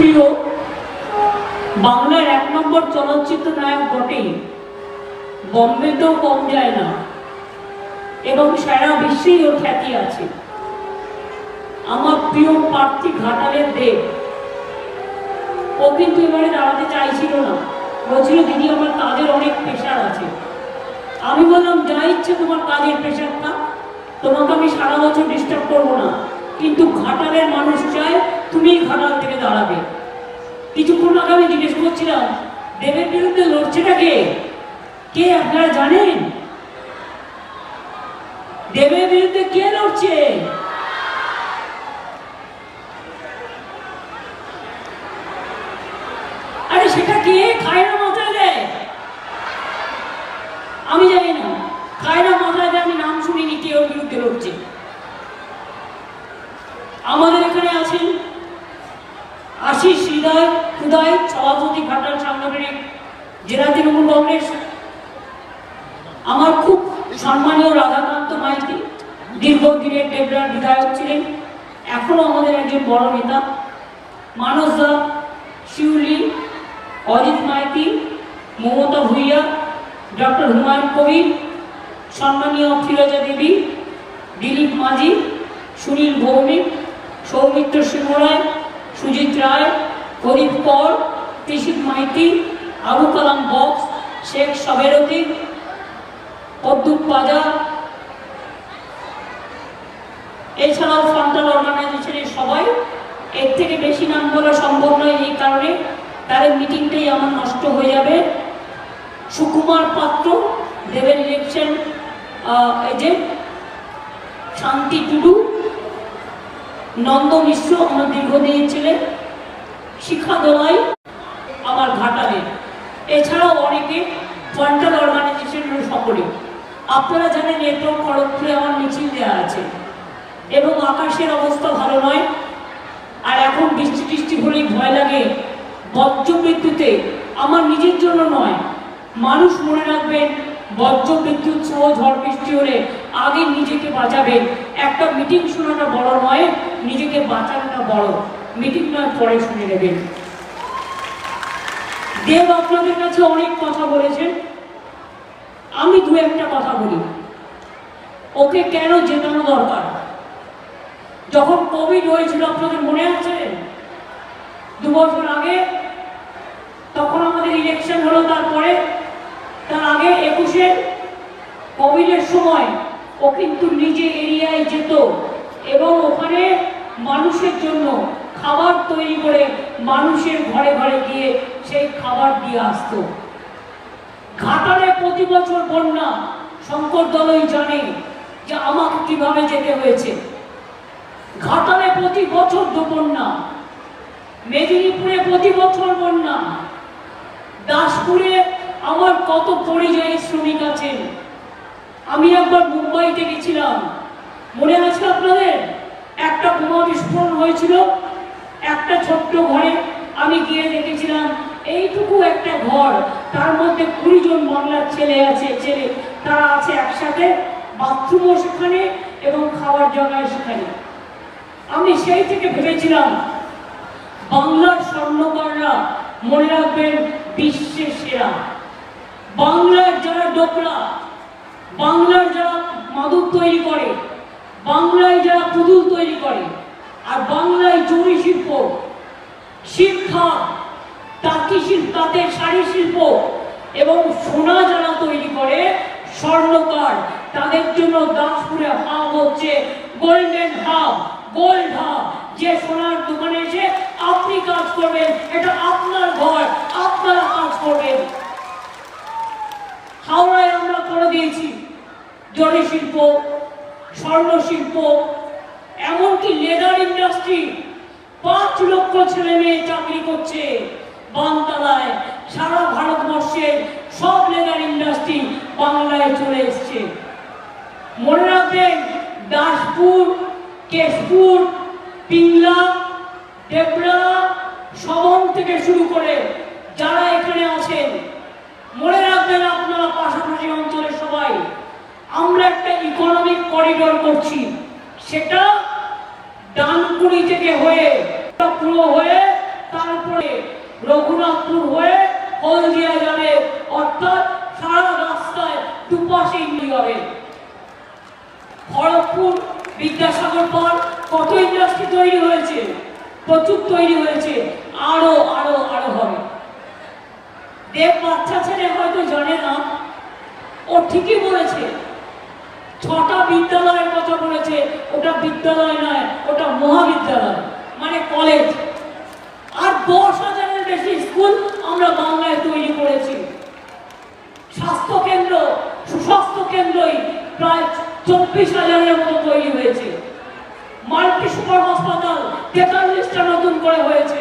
প্রিয় বাংলার এক নম্বর চলচ্চিত্র নায়ক বটেই। বম্বেতেও কম যায় না। এবং সারা বিশ্বেই ওর খ্যাতি আছে। আমার প্রিয় প্রার্থী ঘাটালের দেব। ও কিন্তু এবারে দাঁড়াতে চাইছিল না। বলছিল দিদি, আমার কাজের অনেক প্রেশার আছে। আমি বললাম, যা ইচ্ছে তোমার কাজের প্রেশার থাক তোমাকে আমি সারা বছর ডিস্টার্ব করব না। কিন্তু ঘাটালের মানুষ চায় তুমি ঘাটাল থেকে দাঁড়াবে। কিছুক্ষণ আগে আমি জিজ্ঞেস করছিলাম, দেবের বিরুদ্ধে লড়ছেটা কে? কে আপনারা জানেন? দেবের বিরুদ্ধে কে লড়ছে আরে সেটা কে খায় না মাথায় দেয় আমি জানি না খায় না মাথায় দেয় আমি নাম শুনিনি কে ওর বিরুদ্ধে লড়ছে আমাদের এখানে আছেন আশিস হৃদয় হৃদয় সভাপতি ঘাটাল সাংগঠনিক জেলা তৃণমূল কংগ্রেস আমার খুব সম্মানীয় রাধাকান্ত মাইতি ডেবরার বিধায়ক ছিলেন, এখনও আমাদের একজন বড় নেতা মানস দা শিউলি, অজিত মাইতি, মমতা ভুইয়া, ডক্টর হুমায়ুন কবির, সম্মানীয় ফিরোজা দেবী, দিলীপ মাঝি, সুনীল ভৌমিক, সৌমিত্র সিংহ রায় সুজিত রায়, প্রদীপ কর কৃষিক মাইতি, আবু কালাম বক্স, শেখ সবেরতি পদ্মুক পাজা এছাড়াও ফ্রন্টাল অর্গানাইজেশনের সবাই, এর থেকে বেশি নাম বলা সম্ভব নয় এই কারণে তাদের মিটিংটাই আমার নষ্ট হয়ে যাবে। সুকুমার পাত্র দেবের ইলেকশন এজেন্ট শান্তি টুডু, নন্দ মিশ্র আমার দীর্ঘদিনের ছিলেন শিখা দোলাই আমার ঘাটালে এছাড়াও অনেকে ফ্রন্টাল অর্গানাইজেশনের সকলে আপনারা জানেন এরপর খড়গপুরে আমার মিছিল দেওয়া আছে। এবং আকাশের অবস্থা ভালো নয়। আর এখন বৃষ্টি টিষ্টি হলেই ভয় লাগে। বজ্র বিদ্যুতে আমার নিজের জন্য নয়। মানুষ মনে রাখবেন বজ্র বিদ্যুৎ সহ ঝড় বৃষ্টি হলে আগে নিজেকে বাঁচাবেন। একটা মিটিং শোনাটা বড় নয়, নিজেকে বাঁচানোটা বড়। মিটিং নয়, পরে শুনে নেবেন। দেব আপনাদের কাছে অনেক কথা বলেছেন। আমি দু একটা কথা বলি। ওকে কেন জেতানো দরকার? যখন কোভিড হয়েছিল, আপনাদের মনে আছে? দু বছর আগে, তখন আমাদের ইলেকশন হলো, তারপরে, তার আগে একুশে কোভিডের সময় ও কিন্তু নিজে এরিয়ায় যেত এবং ওখানে মানুষের জন্য খাবার তৈরি করে মানুষের ঘরে ঘরে গিয়ে সেই খাবার দিয়ে আসতো। ঘাটালে প্রতি বছর বন্যা, শঙ্কর দলই জানে যে আমাকে কীভাবে যেতে হয়েছে। ঘাটালে প্রতি বছর দু বন্যা মেদিনীপুরে প্রতি বছর বন্যা, দাসপুরে আমার কত পরিযায়ী শ্রমিক আছেন আমি একবার মুম্বাইতে গেছিলাম। মনে আছে আপনাদের? একটা বোমা বিস্ফোরণ হয়েছিল, একটা ছোট্ট ঘরে আমি গিয়ে দেখেছিলাম, এইটুকু একটা ঘর। তার মধ্যে কুড়ি জন বাংলার ছেলে আছে, ছেলে। তারা আছে একসাথে, বাথরুমও সেখানে এবং খাওয়ার জায়গায় সেখানে। আমি সেই থেকে ভেবেছিলাম, বাংলার স্বর্ণকাররা মনে রাখবেন বিশ্বের সেরা। বাংলার যারা ডোকরা, বাংলার যারা মাদক তৈরি করে, বাংলায় যারা পুতুল তৈরি করে, আর বাংলায় জরি শিল্প শিক্ষা তাঁতি শিল্প, তাঁতের শাড়ি শিল্প এবং সোনা যারা তৈরি করে স্বর্ণকার, তাদের জন্য দাসপুরে হাব হচ্ছে গোল্ডেন হাব গোল্ড হাব। যে সোনার দোকানে এসে আপনি কাজ করবেন, এটা আপনার ঘর, আপনারা কাজ করবেন। হাওড়ায় আমরা করে দিয়েছি জরি শিল্প, স্বর্ণ শিল্প, এমনকি লেদার ইন্ডাস্ট্রি পাঁচ লক্ষ ছেলে মেয়ে চাকরি করছে। বানতলায় সারা ভারতবর্ষের সব লেদার ইন্ডাস্ট্রি বাংলায় চলে এসছে। মনে রাখবেন, দাসপুর, কেশপুর, পিংলা, দেবরা সবন থেকে শুরু করে যারা এখানে আছেন, মনে রাখবেন আপনারা পাশাপাশি অঞ্চলের সবাই, আমরা একটা ইকোনমিক করিডোর করছি। সেটা ডানকুনি থেকে হয়ে, পুরো হয়ে তার রঘুনাথপুর হয়ে হলদিয়া যাবে অর্থাৎ সারা রাস্তায় দুপাশে ইন্ডি হবে। খড়গপুর বিদ্যাসাগর পর কত ইন্ডাস্ট্রি তৈরি হয়েছে? প্রচুর তৈরি হয়েছে। আরও আরও আরও হবে। দেব বাচ্চা ছেলে হয়তো জানে না। ও ঠিকই বলেছে। ছটা বিদ্যালয়ের কথা বলেছে। ওটা বিদ্যালয় নয়, ওটা মহাবিদ্যালয় মানে কলেজ আর দশ হাজারের বেশি স্কুল আমরা বাংলায় তৈরি করেছি। স্বাস্থ্য কেন্দ্র, সুস্বাস্থ্য কেন্দ্রই প্রায় চব্বিশ হাজারের মতো তৈরি হয়েছে। মাল্টি সুপার হাসপাতাল তেতাল্লিশটা নতুন করে হয়েছে।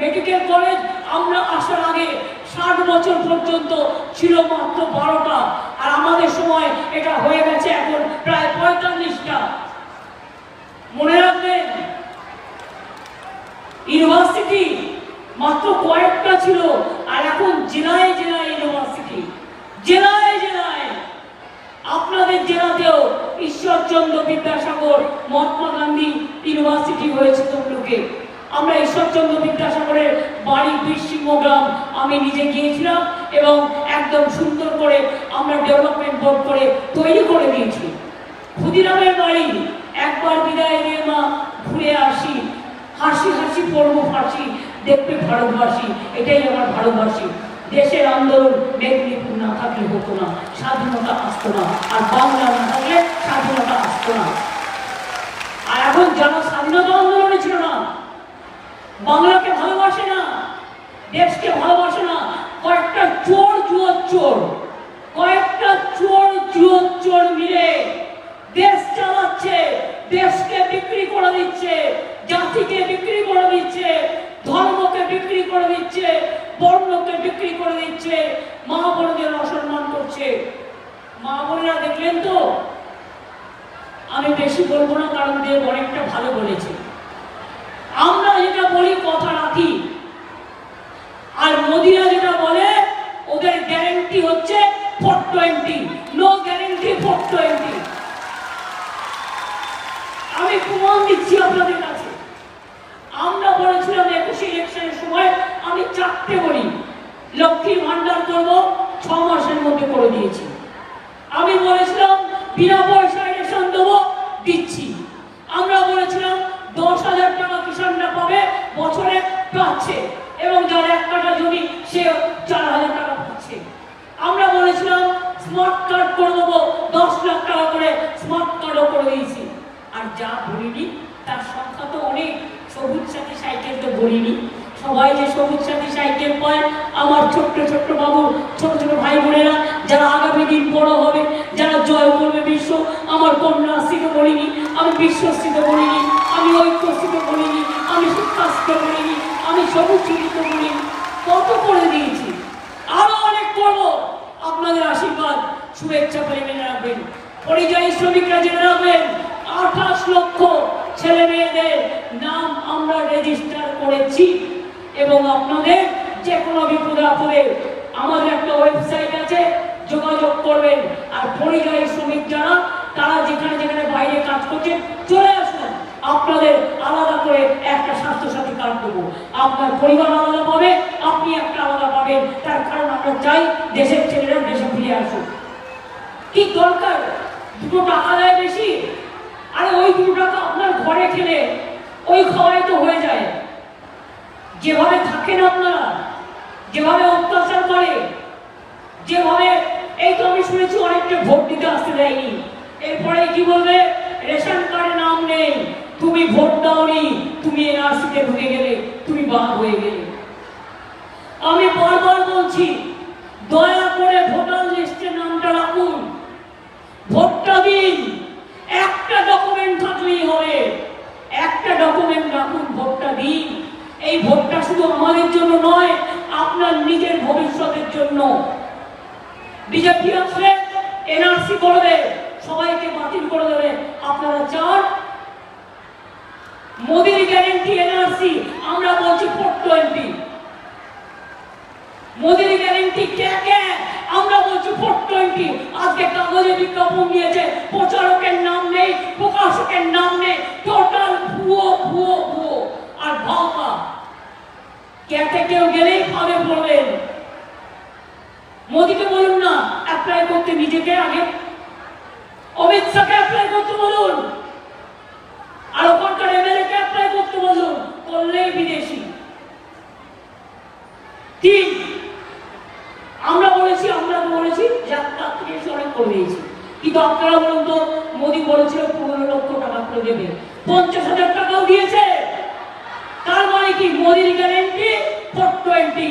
মেডিকেল কলেজ আমরা আসার আগে ষাট বছর পর্যন্ত ছিল মাত্র বারোটা, আর আমাদের সময় এটা হয়ে গেছে এখন প্রায় পঁয়তাল্লিশটা। মনে রাখবেন, ইউনিভার্সিটি মাত্র কয়েকটা ছিল, আর এখন জেলায় জেলায় ইউনিভার্সিটি জেলায় জেলায়। আপনাদের জেলাতেও ঈশ্বরচন্দ্র বিদ্যাসাগর, মহাত্মা গান্ধী ইউনিভার্সিটি হয়েছে তমলুকে। আমরা ঈশ্বরচন্দ্র বিদ্যাসাগরের বাড়ি বীরসিংহ গ্রাম, আমি নিজে গিয়েছিলাম এবং একদম সুন্দর করে আমরা ডেভেলপমেন্ট বোর্ড করে তৈরি করে দিয়েছি। ক্ষুদিরামের বাড়ি, একবার বিদায় দিয়ে মা ঘুরে আসি, হাসি হাসি পড়ব দেখবে ভারতবাসী, এটাই আমার ভারতবাসী। দেশের আন্দোলন মেদিনীপুর না থাকলে হতো না, স্বাধীনতা আসতো না, আর বাংলা না থাকলে স্বাধীনতা আসতো না। আর এখন যারা স্বাধীনতা আন্দোলনে ছিল না, বাংলাকে ভালোবাসে না, দেশকে ভালোবাসে না, কয়েকটা চোর জুয়োর চোর, কয়েকটা চোর জুয়োর চোর মিলে দেশ চালাচ্ছে, দেশকে বিক্রি করে দিচ্ছে, জাতিকে বিক্রি করে দিচ্ছে, ধর্মকে বিক্রি করে দিচ্ছে, বর্ণকে বিক্রি করে দিচ্ছে, মা বোনদের অসম্মান করছে। মা বোনেরা দেখলেন তো? আমি বেশি বলব না, কারণ দেব অনেকটা ভালো বলেছে। আমরা যেটা বলি কথা রাখি। আর মোদিরা যেটা বলে, ওদের গ্যারেন্টি হচ্ছে four twenty no guarantee four twenty আমি প্রমাণ দিচ্ছি আছে। আমরা বলেছিলাম একুশে ইলেকশনের সময় আমি চারটে বলি লক্ষ্মীর ভান্ডার করব, ছ মাসের মধ্যে করে দিয়েছি। আমি বলেছিলাম, বিনা পয়সায় রেশন দেবো, দিচ্ছি। আমরা বলেছিলাম, দশ হাজার টাকা কিষানরা পাবে, বছরে পাচ্ছে এবং যার এক কাটা জমি সে চার হাজার টাকা পাচ্ছে আমরা বলেছিলাম স্মার্ট কার্ড করে দেবো দশ লাখ টাকা করে স্মার্ট কার্ডও করে দিয়েছি আর যা বলিনি তার সংখ্যা তো অনেক সবুজ সাথী সাইকেল তো বলিনি সবাই যে সবুজ সাথী সাইকেল পায় আমার ছোট্ট ছোট্ট বাবু, ছোট ছোট ভাই বোনেরা, যারা আগামী দিন বড় হবে, যারা জয় করবে বিশ্ব, আমার কন্যাশ্রীতে বলিনি, আমি বিশ্বশ্রীতে বলিনি, আমি ঐক্যশ্রীতে বলিনি, আমি শিক্ষাশ্রীতে বলিনি, আমি সবুজ শ্রীতে বলিনি, কত করে দিয়েছি? আরও অনেক করব। আপনাদের আশীর্বাদ, শুভেচ্ছা করে মেনে রাখবেন। পরিযায়ী শ্রমিকরা জেনে রাখবেন, আঠাশ লক্ষ ছেলে মেয়েদের নাম আমরা রেজিস্টার করেছি, এবং আপনাদের যে কোনো বিপদে আপদে আমাদের একটা ওয়েবসাইট আছে, যোগাযোগ করবেন। আর পরিযায়ী শ্রমিক যারা, তারা যেখানে যেখানে বাইরে কাজ করছেন চলে আসুন। আপনাদের আলাদা করে একটা স্বাস্থ্যসাথী কার্ড দেবো। আপনার পরিবার আলাদা পাবে, আপনি একটা আলাদা পাবেন। তার কারণ আমরা চাই দেশের ছেলেরা দেশে ফিরে আসুক। কি দরকার? দুটো টাকা দেয় বেশি? আরে ওই দুটো টাকা আপনার ঘরে খেলে, ওই খাওয়াই তো হয়ে যায়। যেভাবে থাকেন আপনারা যেভাবে অত্যাচার করে, যেভাবে, এই তো আমি শুনেছি অনেকটা ভোট দিতে আসতে দেয়নি। এরপরে কি বলবে? রেশন কার্ডে নাম নেই, তুমি ভোট দাওনি, তুমি এনআরসিতে ঢুকে গেলে, তুমি বাদ হয়ে গেলে। আমি বারবার বলছি, দয়া করে ভোটার লিস্টে নামটা রাখুন। ভোটটা দিন। একটা ডকুমেন্ট থাকলেই হবে। একটা ডকুমেন্ট রাখুন, ভোটটা দিন। এই ভোটটা শুধু আমাদের জন্য নয় আপনার নিজের ভবিষ্যতের জন্য। বিজেপি আসলে এনআরসি করবে সবাইকে বাতিল করে দেবে। আপনারা চান? মোদির গ্যারেন্টি এনআরসি, আমরা বলছি ফোর টোয়েন্টি মোদির গ্যারেন্টি কে কে? আমরা বলছি ফোর টোয়েন্টি আজকে কাগজে বিজ্ঞাপন দিয়েছে, প্রচারকের নাম নেই, প্রকাশকের নাম নেই টোটাল ভুয়ো ভুয়ো ভুয়ো। আর ভাওতা ক্যাটে কেউ গেলেই পড়বেন মোদীকে বলুন না অ্যাপ্লাই করতে নিজেকে আগে। অমিত শাহকে অ্যাপ্লাই করতে বলুন। আর ওখানকার এমএলএ কে অ্যাপ্লাই করতে বলুন, করলেই বিদেশি। তিন, আমরা বলেছি আমরা বলেছি, যাত্রা থেকে করে কিন্তু আপনারা বলুন তো, মোদী বলেছিল পনেরো লক্ষ টাকা করে দেবে। পঞ্চাশ হাজার টাকাও দিয়েছে। মানে কি মোদির গ্যারেন্টি ফোর টোয়েন্টি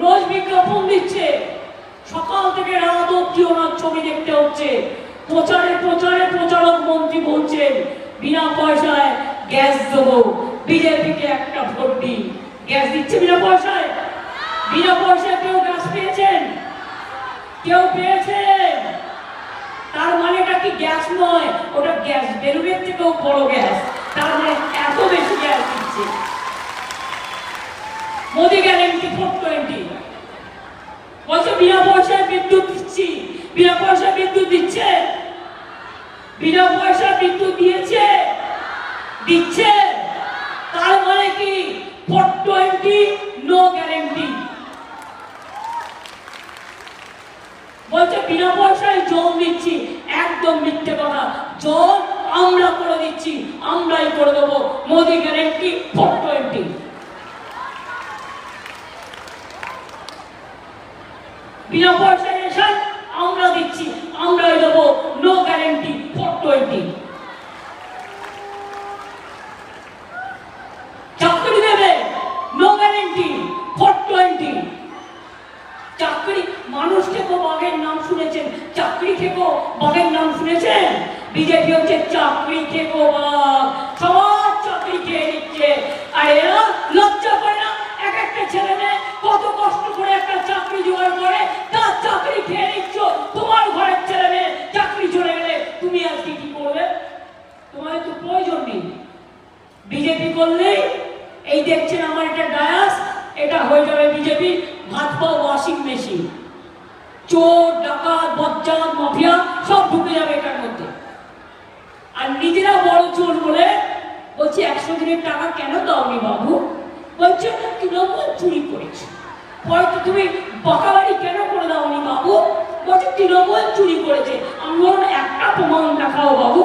রোজ বিজ্ঞাপন দিচ্ছে। সকাল থেকে রাত অব্দি ওনার ছবি দেখতে হচ্ছে। প্রচারে প্রচারে প্রচারক মন্ত্রী বলছেন, বিনা পয়সায় গ্যাস দেবো। বিজেপিকে একটা ভোট দিন। গ্যাস দিচ্ছে বিনা পয়সায়? বিনা পয়সায় কেউ গ্যাস পেয়েছেন? কেউ পেয়েছেন? তার মানেটা কি গ্যাস নয়? ওটা গ্যাস বেলুনের থেকেও বড় gas. Modi guarantee four twenty বলছে, বিনা পয়সায় দিচ্ছি। বিনা পয়সা বিদ্যুৎ দিচ্ছে? বিনা পয়সা দিয়েছে? দিচ্ছে তার মানে কি ফোর টোয়েন্টি নো গ্যারেন্টি বলছে বিনা পয়সায় জল দিচ্ছি একদম মিথ্যে কথা জল আমরা করে দিচ্ছি আমরাই করে দেবো মোদি গ্যারেন্টি ফোর টোয়েন্টি বিনা পয়সায় রেশন আমরা দিচ্ছি আমরাই দেবো নো গ্যারেন্টি ফোর টোয়েন্টি চাকরি দেবে নো গ্যারেন্টি ফোর টোয়েন্টি চাকরি মানুষ থেকেও বাঘের নাম শুনেছেন চাকরি থেকেও বাঘের নাম শুনেছেন বিজেপি হচ্ছে চাকরি সবার চাকরি নিচ্ছে। লজ্জা করে না? এক একটা ছেলে মেয়ে কত কষ্ট করে একটা চাকরি জোগাড় করে, তার চাকরি খেয়ে নিচ্ছ। তোমার ঘরের ছেলে মেয়ে চাকরি চলে গেলে তুমি আজকে কি করবে? তোমাদের তো প্রয়োজন নেই। বিজেপি করলেই এই দেখছেন আমার একটা ডায়াস, এটা হয়ে যাবে বিজেপি ভাত পাও ওয়াশিং মেশিন চোর, ডাকাত বজ্জাত মাফিয়া সব ঢুকে যাবে এটার মধ্যে আর নিজেরা বড় চোর বলে বলছে একশো দিনের টাকা কেন দাওনি বাবু বলছে তৃণমূল চুরি করেছে পরে তো তুমি বাকাবাড়ি কেন করে দাওনি বাবু? বলছে, তৃণমূল চুরি করেছে। আমি বললাম, একটা প্রমাণ দেখাও বাবু।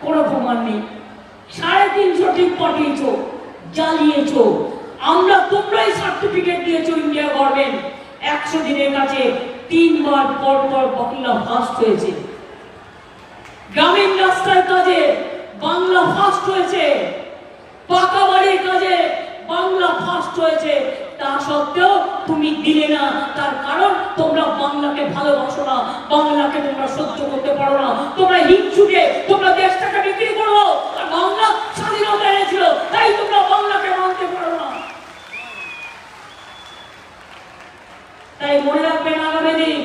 কোনো প্রমাণ নেই। সাড়ে তিনশো ঠিক পাঠিয়েছো, জ্বালিয়েছো। আমরা তোমরাই সার্টিফিকেট দিয়েছ ইন্ডিয়া গভর্নমেন্ট একশো দিনের কাছে তিনবার পর পর বাংলা ফার্স্ট হয়েছে। গ্রামীণ রাস্তার কাজে বাংলা ফার্স্ট হয়েছে। পাকা বাড়ির কাজে বাংলা ফার্স্ট হয়েছে। তা সত্ত্বেও তুমি দিলে না, তার কারণ তোমরা বাংলাকে ভালোবাসো না, বাংলাকে তোমরা সহ্য করতে পারো না। তোমরা হিংসুকে তোমরা দেশটাকে বিক্রি করো, আর বাংলা স্বাধীনতা এনেছিল, তাই তোমরা বাংলাকে মানতে পারো না। তাই মনে রাখবেন আগামী দিন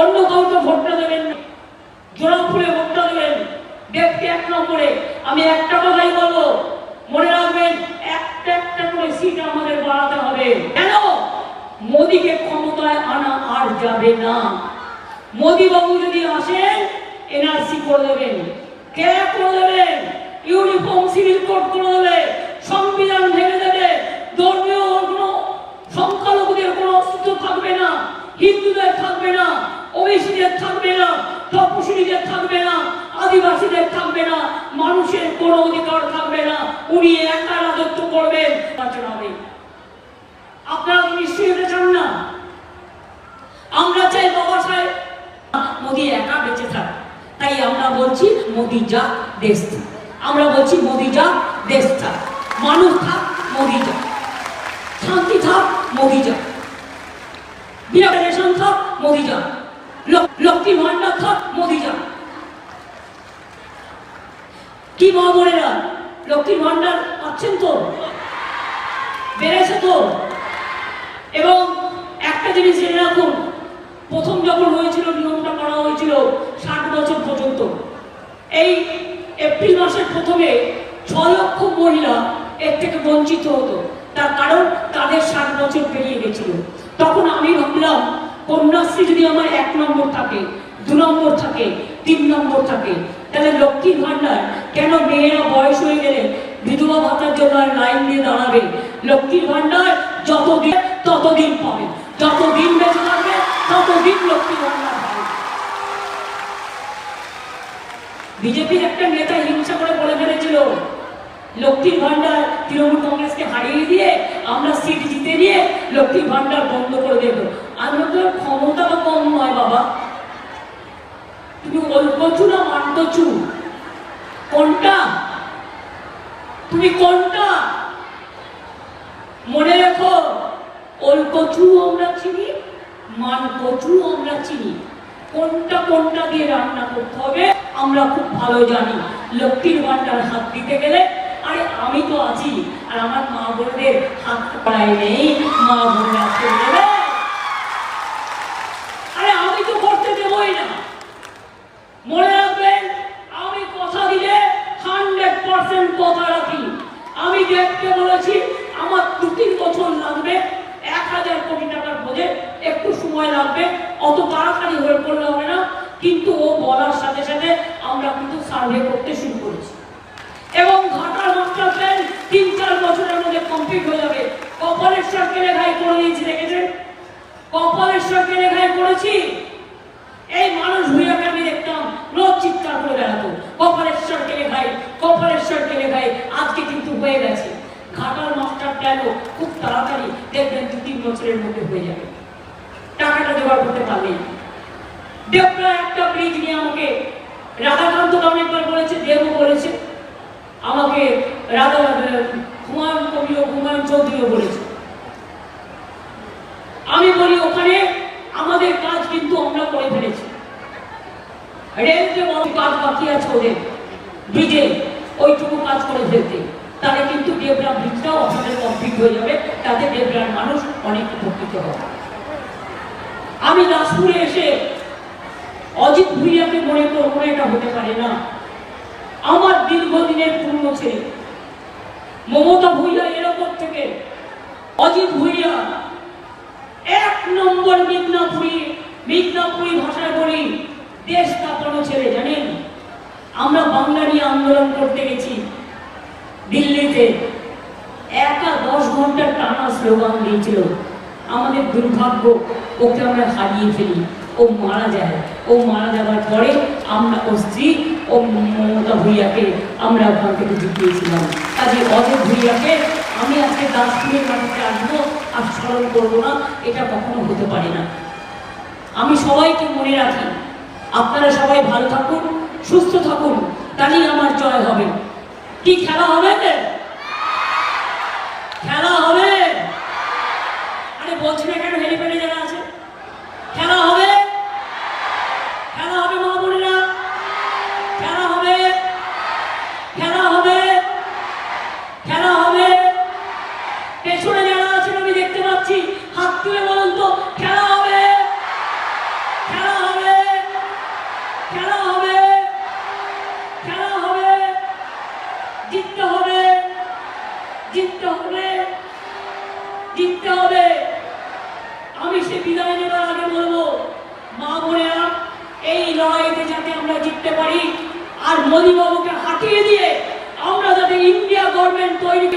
অন্য কাউকে ভোটটা দেবেন জোড়া ভোটটা দেবেন, ব্যক্তি এক নম্বরে। আমি একটা কথাই বলব মনে রাখবেন, একটা একটা করে সিট আমাদের বাড়াতে হবে। কেন? মোদিকে ক্ষমতায় আনা আর যাবে না। মোদি বাবু যদি আসেন এনআরসি করে দেবেন। কে করে দেবেন? ইউনিফর্ম সিভিল কোড করে দেবে। সংবিধান ভেঙে দেবে। ধর্মীয় কোনো সংখ্যালঘুদের কোনো অস্তিত্ব থাকবে না। হিন্দুদের থাকবে না। ওবিসিদের থাকবে না। তপশিলীদের থাকবে না। আদিবাসীদের থাকবে না, মানুষের কোনো অধিকার থাকবে না। উনি একা রাজত্ব করবেন আপনারা তো নিশ্চয়ই এটা চান না? আমরা চাই বাবা সাহেব, মোদি একা বেঁচে থাক। তাই আমরা বলছি, মোদি যা, দেশ থাক। আমরা বলছি, মোদি যা, দেশ থাক। মানুষ থাক, মোদি যা। শান্তি থাক, মোদি যা। বিরাটেশন থাক, মোদি যা। লক্ষ্মী ভান্ডার থাক, মোদি যা। কি মা বোনেরা লক্ষ্মীর ভান্ডার পাচ্ছেন তো? বেড়েছে তো? এবং একটা জিনিস জেনে রাখুন, প্রথম যখন হয়েছিল, নিয়মটা করা হয়েছিল ষাট বছর পর্যন্ত। এই এপ্রিল মাসের প্রথমে ছ লক্ষ মহিলা এর থেকে বঞ্চিত হতো। তার কারণ তাদের ষাট বছর পেরিয়ে গেছিল। তখন আমি ভাবলাম, কন্যাশ্রী যদি আমার এক নম্বর থাকে, দু নম্বর থাকে, তিন নম্বর থাকে তাহলে লক্ষ্মীর ভান্ডার কেন মেয়েরা বয়স হয়ে গেলে বিধবা ভাতার জন্য আর লাইন দিয়ে দাঁড়াবে? লক্ষ্মীর ভান্ডার যতদিন ততদিন পাবে। যতদিন বেঁচে থাকবে, ততদিন লক্ষ্মীর ভান্ডার বিজেপির একটা নেতা হিংসা করে বলে ফেলেছিল লক্ষ্মীর ভান্ডার তৃণমূল কংগ্রেসকে হারিয়ে দিয়ে আমরা সিট জিতে নিয়ে লক্ষ্মীর ভান্ডার বন্ধ করে দেব আমরা তো ক্ষমতা তো কম নয় বাবা তুমি অল্পচু না মান্টচু কোনটা তুমি কোনটা মনে রেখো অল্পচু আমরা চিনি মান কচু আমরা চিনি কোনটা কোনটা দিয়ে রান্না করতে হবে আমরা খুব ভালো জানি লক্ষ্মীর ভান্ডার হাত দিতে গেলে আরে আমি তো আছি আর আমার মা বোনদের হাত পাড়ায় নেই মা বোনরা চলে যাবে আরে আমি তো করতে দেবই না মনে রাখবেন আমি কথা দিলে হান্ড্রেড পার্সেন্ট কথা রাখি আমি দেখতে বলেছি আমার দু তিন বছর লাগবে এক হাজার কোটি টাকার প্রজেক্ট একটু সময় লাগবে অত তাড়াতাড়ি হয়ে পড়লে হবে না কিন্তু ও বলার সাথে সাথে আমরা সার্ভে করতে শুরু করেছি। এবং ঘাটার মাস্টার প্ল্যান তিন, চার বছরের মধ্যে কমপ্লিট হয়ে যাবে। কপালেশ্বরকে লেখায় করে দিয়েছি, দেখেছেন? কপালেশ্বরকে লেখায় করেছি। এই মানুষ ভুইয়াকে আমি দেখতাম, রোজ চিৎকার করে বেড়াতো। কপালেশ্বরকে লেখাই কপালেশ্বরকে লেখাই, আজকে কিন্তু হয়ে গেছে। ঘাটাল মাস্টার প্ল্যানও খুব তাড়াতাড়ি দেখবেন দু, তিন বছরের মধ্যে হয়ে যাবে। টাকাটা জোগাড় করতে পারলেই। দেবরা একটা ব্রিজ নিয়ে আমাকে রাধাকান্ত নামে একবার বলেছে, দেবও বলেছে। আমাকে রাধা, হুমায়ুন কবিও, হুমায়ুন চৌধুরীও বলেছে। আমি বলি, ওখানে আমাদের কাজ কিন্তু আমরা করে ফেলেছি। রেল যে বড় কাজ বাকি আছে ওদের। ব্রিজে ওইটুকু কাজ করে ফেলতে। তাহলে কিন্তু ডেবরা ব্রিজটাও আপনাদের কমপ্লিট হয়ে যাবে। তাতে ডেবরার মানুষ অনেক উপকৃত হবে। আমি দাসপুরে এসে অজিত ভুইয়াকে মনে করব এটা হতে পারে না। আমার দীর্ঘদিনের পূর্ণ ছেলে। মমতা ভুইয়া এরকম থেকে অজিত ভুইয়া এক নম্বর মিদনাপুরি মিদনাপুরি ভাষায় বলি, দেশ কাঁপানো ছেলে, জানেন? আমরা বাংলা নিয়ে আন্দোলন করতে গেছি। দিল্লিতে একা দশ ঘণ্টার টানা স্লোগান দিয়েছিল। আমাদের দুর্ভাগ্য ওকে আমরা হারিয়ে ফেলি। ও মারা যায়। ও মারা যাওয়ার পরে আমরা, ও স্ত্রী, ও মমতা ভুইয়াকে আমরা ওখান থেকে জিতিয়েছিলাম কাজে অজয় ভুইয়াকে আমি আজকে দাসপুরের মাটিতে আসব, আর স্মরণ করব না, এটা কখনো হতে পারে না। আমি সবাইকে মনে রাখি, আপনারা সবাই ভালো থাকুন, সুস্থ থাকুন, তাহলেই আমার জয় হবে। কি খেলা হবে? খেলা হবে? আরে বলছি না কেন হেলিপ্যাডে যারা পাচ্ছি হাত তুলে বলুন তো, খেলা হবে। খেলা হবে। খেলা হবে। খেলা হবে। জিততে হবে। জিততে হবে। জিততে হবে। আমি সে বিদায় নেবার আগে বলব, মা বোনেরা, এই লড়াইতে যাতে আমরা জিততে পারি, আর মোদী বাবুকে হাঁটিয়ে দিয়ে আমরা যাতে ইন্ডিয়া গভর্নমেন্ট তৈরি